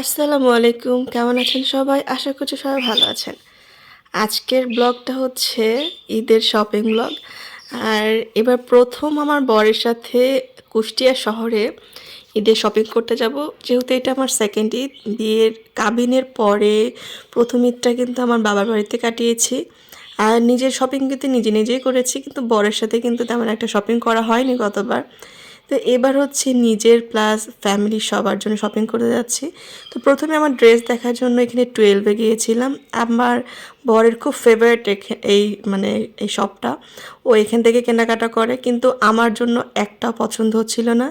আসসালামু আলাইকুম। কেমন আছেন সবাই? আশা করছি সবাই ভালো আছেন। আজকের ব্লগটা হচ্ছে ঈদের শপিং ব্লগ আর এবার প্রথম আমার বরের সাথে কুষ্টিয়া শহরে ঈদের শপিং করতে যাব। যেহেতু এটা আমার সেকেন্ড ঈদ, বিয়ের কাবিনের পরে প্রথম ঈদটা কিন্তু আমার বাবার বাড়িতে কাটিয়েছি। আর নিজের শপিং কিন্তু নিজে নিজেই করেছি, কিন্তু বরের সাথে কিন্তু তেমন একটা শপিং করা হয়নি গতবার। তো এবার হচ্ছে নিজের প্লাস ফ্যামিলি সবার জন্য শপিং করতে যাচ্ছি। তো প্রথমে আমার ড্রেস দেখার জন্য এখানে টুয়েলভে গিয়েছিলাম। আমার বরের খুব ফেভারিট এই মানে এই শপটা ও এখান থেকে কেনাকাটা করে, কিন্তু আমার জন্য একটা পছন্দ হচ্ছিল না।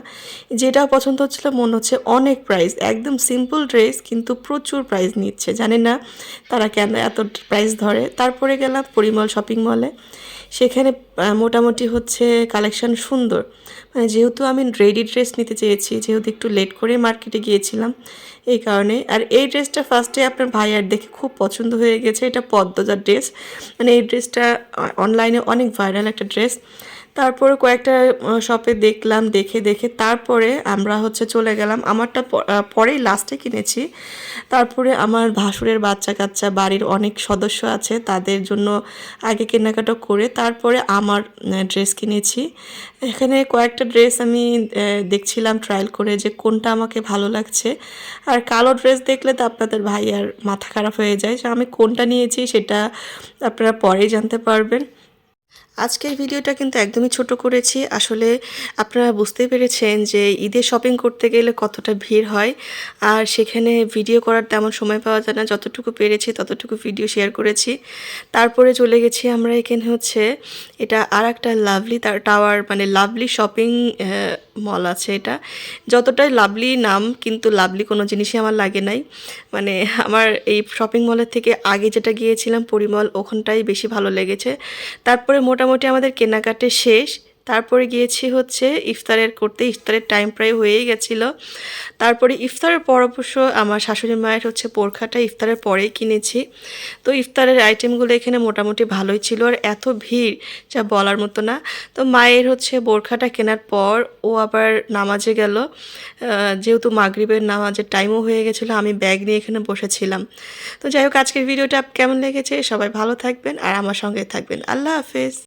যেটা পছন্দ হচ্ছিল, মনে হচ্ছে অনেক প্রাইস একদম সিম্পল ড্রেস কিন্তু প্রচুর প্রাইস নিচ্ছে। জানি না তারা কেন এত প্রাইস ধরে। তারপরে গেলাম পরিমল শপিং মলে সেখানে মোটামুটি হচ্ছে কালেকশন সুন্দর। মানে যেহেতু আমি রেডি ড্রেস নিতে চেয়েছি, যেহেতু একটু লেট করে মার্কেটে গিয়েছিলাম, এই কারণে। আর এই ড্রেসটা ফার্স্টে আপনার ভাইয়ার দেখে খুব পছন্দ হয়ে গেছে। এটা পদ্মজার ড্রেস মানে এই ড্রেসটা অনলাইনে অনেক ভাইরাল একটা ড্রেস তারপরে কয়েকটা শপে দেখলাম, দেখে দেখে তারপরে আমরা হচ্ছে চলে গেলাম। আমারটা পরেই লাস্টে কিনেছি। তারপরে আমার ভাসুরের বাচ্চা কাচ্চা বাড়ির অনেক সদস্য আছে, তাদের জন্য আগে কেনাকাটা করে তারপরে আমার ড্রেস কিনেছি। এখানে কয়েকটা ড্রেস আমি দেখছিলাম ট্রায়াল করে যে কোনটা আমাকে ভালো লাগছে। আর কালো ড্রেস দেখলে তো আপনাদের ভাই আর মাথা খারাপ হয়ে যায়। যে আমি কোনটা নিয়েছি সেটা আপনারা পরেই জানতে পারবেন। আজকের ভিডিওটা কিন্তু একদমই ছোট করেছি। আসলে আপনারা বুঝতে পেরেছেন যে ঈদের শপিং করতে গেলে কতটা ভিড় হয়। আর সেখানে ভিডিও করার তেমন সময় পাওয়া যায় না। যতটুকু পেরেছি ততটুকু ভিডিও শেয়ার করেছি। তারপরে চলে গেছি আমরা এখানে হচ্ছে এটা আর একটা লাভলি তার টাওয়ার মানে লাভলি শপিং মল আছে এটা। যতটাই লাভলি নাম, কিন্তু লাভলি কোনো জিনিসই আমার লাগে নাই। মানে আমার এই শপিং মলের থেকে আগে যেটা গিয়েছিলাম, পরিমল, ওখানটাই বেশি ভালো লেগেছে। তারপরে মোটামুটি আমাদের কেনাকাটে শেষ। তারপরে গিয়েছি হচ্ছে ইফতারের করতে। ইফতারের টাইম প্রায় হয়েই গেছিল। তারপরে ইফতারের পর অবশ্য আমার শাশুড়ি মায়ের হচ্ছে পোরখাটা ইফতারের পরেই কিনেছি। তো ইফতারের আইটেমগুলো এখানে মোটামুটি ভালোই ছিল। আর এত ভিড়, যা বলার মতো না। তো মায়ের হচ্ছে বোরখাটা কেনার পর ও আবার নামাজে গেল। যেহেতু মাগরিবের নামাজের টাইমও হয়ে গেছিল, আমি ব্যাগ নিয়ে এখানে বসেছিলাম। তো যাই হোক, আজকের ভিডিওটা কেমন লেগেছে? সবাই ভালো থাকবেন আর আমার সঙ্গে থাকবেন। আল্লাহ হাফেজ।